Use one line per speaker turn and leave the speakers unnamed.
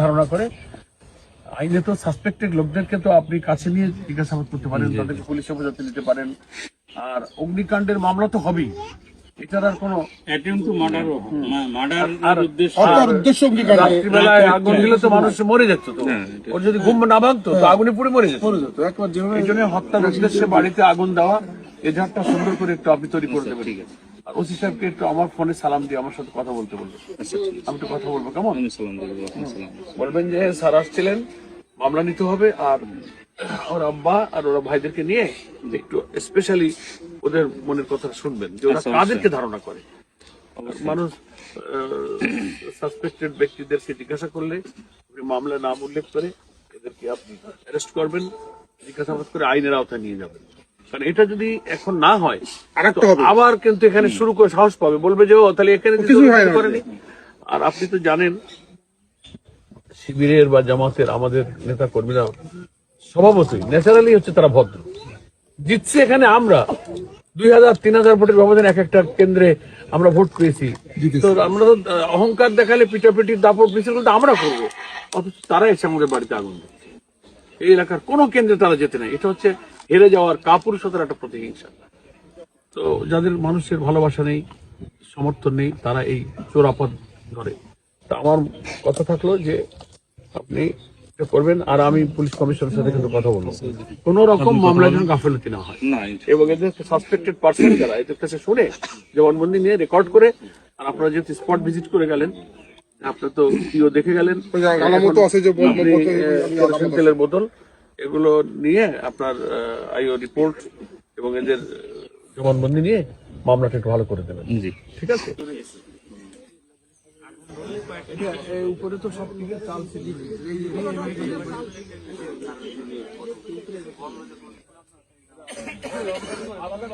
ধারণা করে আইনে তো সাসপেক্টেড লোকদেরকে তো আপনি কাছে নিয়ে জিজ্ঞাসাবাদ করতে পারেন তাদেরকে পুলিশ হেফাজতে নিতে পারেন। আর অগ্নিকাণ্ডের মামলা তো হবেই। এটার আর কোনো
অ্যাটেম্প টু মার্ডার মার্ডার
আর
উদ্দেশ্য
হত্যার উদ্দেশ্য অগ্নিকাণ্ড
রাত্রিবেলায় আগুন দিলে তো মানুষ মরে যেত তো। ওর যদি ঘুম না ভাঙতো তো আগুনে পুড়ে মরে যেত।
তো একবার যেভাবে
এই জন্য হত্যার উদ্দেশ্যে বাড়িতে আগুন দেওয়া সুন্দর করে একটু আপনি তৈরি করে দেবেন। ওসি সাহেবকে একটু আমার ফোনে সালাম দিয়ে আমার সাথে কথা বলতে বলব। আমি একটু কথা বলব কেমন? বলবেন যে স্যার আসছিলেন মামলা নিতে হবে আর ওর আব্বা আর ওরা ভাইদেরকে নিয়ে একটু স্পেশালি ওদের মনের কথা শুনবেন যে ওরা কাদেরকে ধারণা করে? মানুষ সাসপেক্টেড ব্যক্তিদেরকে জিজ্ঞাসা করলে মামলা নাম উল্লেখ করে এদেরকে আপনি অ্যারেস্ট করবেন জিজ্ঞাসাবাদ করে আইনের আওতায় নিয়ে যাবেন। কারণ এটা যদি এখন না হয়। আবার কিন্তু এখানে শুরু করে সাহস পাবে। বলবে যে ও তাহলে এখানে করেনি। আর আপনি তো জানেন শিবিরের বা জামাতের আমাদের নেতা কর্মীরা স্বভাবতই ন্যাচারালি হচ্ছে তারা ভদ্র। জিতছে এখানে আমরা। দুই হাজার তিন হাজার ভোটের ব্যবধান এক একটা কেন্দ্রে আমরা ভোট পেয়েছি। তো আমরা তো অহংকার দেখালে পিটাপিটি দাপট মিছিল কিন্তু আমরা করব। অথচ তারা এসে আমাদের বাড়িতে আগুন এই এলাকার কোনো কেন্দ্রে তারা যেতে নাই। এটা হচ্ছে হেরে যাওয়ার কাপুরুষতার একটা প্রতিহিংসা। তো যাদের মানুষের ভালোবাসা নেই সমর্থন নেই তারা এই চোরাপদ ধরে। তা আমার কথা থাকল যে আপনি করবেন আর আমি পুলিশ কমিশনের সাথে কিন্তু কথা বলব। কোন রকম মামলা যেন গাফেলতি না হয়। এবং এদের সাসপেক্টেড পার্সন যারা এদের কাছে শুনে জবানবন্দি নিয়ে রেকর্ড করে আর আপনারা যেহেতু স্পট ভিজিট করে গেলেন আপনার তো পিও দেখে গেলেন। তেলের বোতল এগুলো নিয়ে আপনার আইও রিপোর্ট এবং এদের জবানবন্দি নিয়ে মামলাটা একটু ভালো করে দেবেন।
জি।
ঠিক আছে? উপরে তো সব দিকে চাল আলাদা